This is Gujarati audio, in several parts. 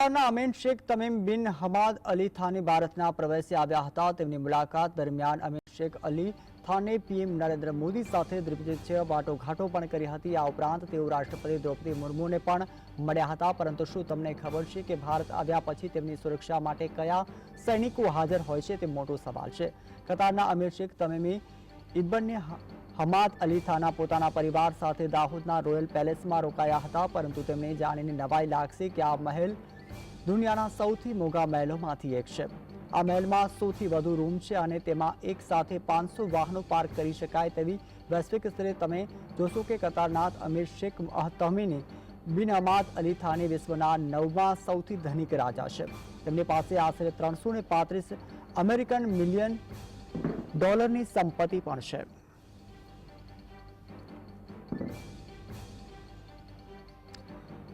Amin Sheikh Tamim bin Hamad Ali Thani ભારતના પ્રવેશે આવ્યા હતા. તેમની મુલાકાત દરમિયાન Amin Sheikh Ali Thani PM Narendra Modi સાથે દ્વિપક્ષીય વાટોઘાટો પણ કરી હતી. આ ઉપરાંત તેઓ રાષ્ટ્રપતિ દ્રૌપદી મુર્મુને પણ મળ્યા હતા. પરંતુ શું તમને ખબર છે કે ભારત આવ્યા પછી તેમની સુરક્ષા માટે કયા સૈનિકો હાજર હોય છે તે મોટો સવાલ છે. કતારના અમીર શેખ તમીમી ઇબ્બનને હમાદ અલી થાના પોતાના પરિવાર સાથે દાહોદના રોયલ પેલેસમાં રોકાયા હતા. પરંતુ તેમને જાણીને નવાઈ લાગશે કે આ મહેલ દુનિયાના સૌથી મોંઘા મહેલોમાંથી એક છે. આ મહેલમાં સૌથી વધુ રૂમ છે અને તેમાં એક સાથે પાંચસો વાહનો પાર્ક કરી શકાય તેવી વૈશ્વિક સ્તરે તમે જોશો કે કતારનાથ અમીર શેખ તમીની બિન અમાદ અલી થાની વિશ્વના નવમા સૌથી ધનિક રાજા છે. તેમની પાસે આશરે ત્રણસો ને પાંત્રીસ અમેરિકન મિલિયન ડોલરની સંપત્તિ પણ છે.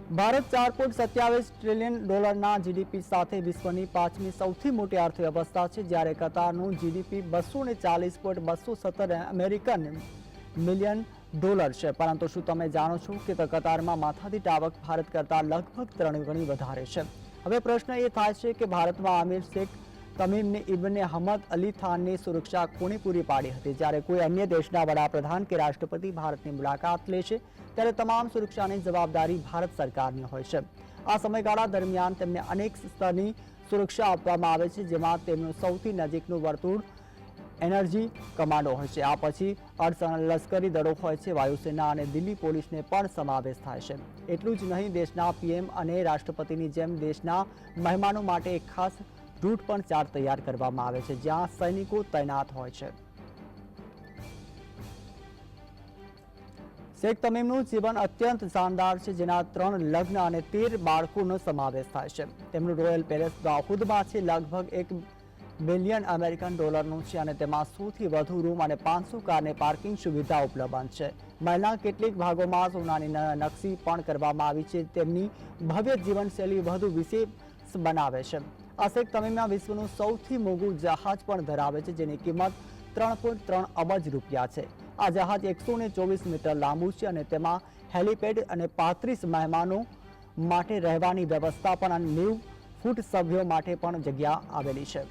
ભારત ચાર પોઈન્ટ સત્યાવીસ ટ્રિલિયન ડોલરના જીડીપી સાથે વિશ્વની પાંચમી સૌથી મોટી અર્થવ્યવસ્થા છે, જ્યારે કતારનું જીડીપી બસો ને ચાલીસ પોઈન્ટ બસો સત્તર અમેરિકન મિલિયન ડોલર છે. પરંતુ શું તમે જાણો છો કે કતારમાં માથાદીઠ આવક ભારત કરતાં લગભગ ત્રણ ગણી વધારે છે? હવે પ્રશ્ન એ થાય છે કે ભારતમાં આમિર શેખ તમીમને ઇબને હમદ અલી ખાનની સુરક્ષા કોણે પૂરી પાડી હતી. જ્યારે કોઈ અન્ય દેશના વડાપ્રધાન કે રાષ્ટ્રપતિ ભારતની મુલાકાત લે છે, ત્યારે તમામ સુરક્ષાની જવાબદારી ભારત સરકારની હોય છે. આ સમયગાળા દરમિયાન તેમને અનેક સ્તરની સુરક્ષા આપવામાં આવે છે, જેમાં તેમનું સૌથી નજીકનું વર્તુળ એનર્જી કમાન્ડો હોય છે. આ પછી અડસણ લશ્કરી દળો હોય છે, વાયુસેના અને દિલ્હી પોલીસને પણ સમાવેશ થાય છે. એટલું જ નહીં, દેશના પીએમ અને રાષ્ટ્રપતિની જેમ દેશના મહેમાનો માટે એક ખાસ રૂટ પણ ચાર્ટ તૈયાર કરવામાં આવે છે, જ્યાં સૈનિકો તૈનાત હોય છે. શેખ તમીમનું જીવન અત્યંત શાનદાર છે, જેના ત્રણ લગ્ન અને તેર બાળકોનો સમાવેશ થાય છે. તેમનું રોયલ પેલેસ દાહુદમાં છે, લગભગ એક મિલિયન અમેરિકન ડોલરનું છે અને તેમાં સૌથી વધુ રૂમ અને પાંચસો કારની પાર્કિંગ સુવિધા ઉપલબ્ધ છે. મહિલા કેટલીક ભાગોમાં સોનાની નકશી પણ કરવામાં આવી છે. તેમની ભવ્ય જીવનશૈલી વધુ વિશેષ બનાવે છે. આ તમીમના વિશ્વનું સૌથી મોંઘું જહાજ પણ ધરાવે છે, જેની કિંમત ત્રણ પોઈન્ટ ત્રણ અબજ રૂપિયા છે. આ જહાજ એકસો ને ચોવીસ મીટર લાંબુ છે અને તેમાં હેલિપેડ અને પાંત્રીસ મહેમાનો માટે રહેવાની વ્યવસ્થા પણ અને નેવું ફૂટ સભ્યો માટે પણ જગ્યા આવેલી છે.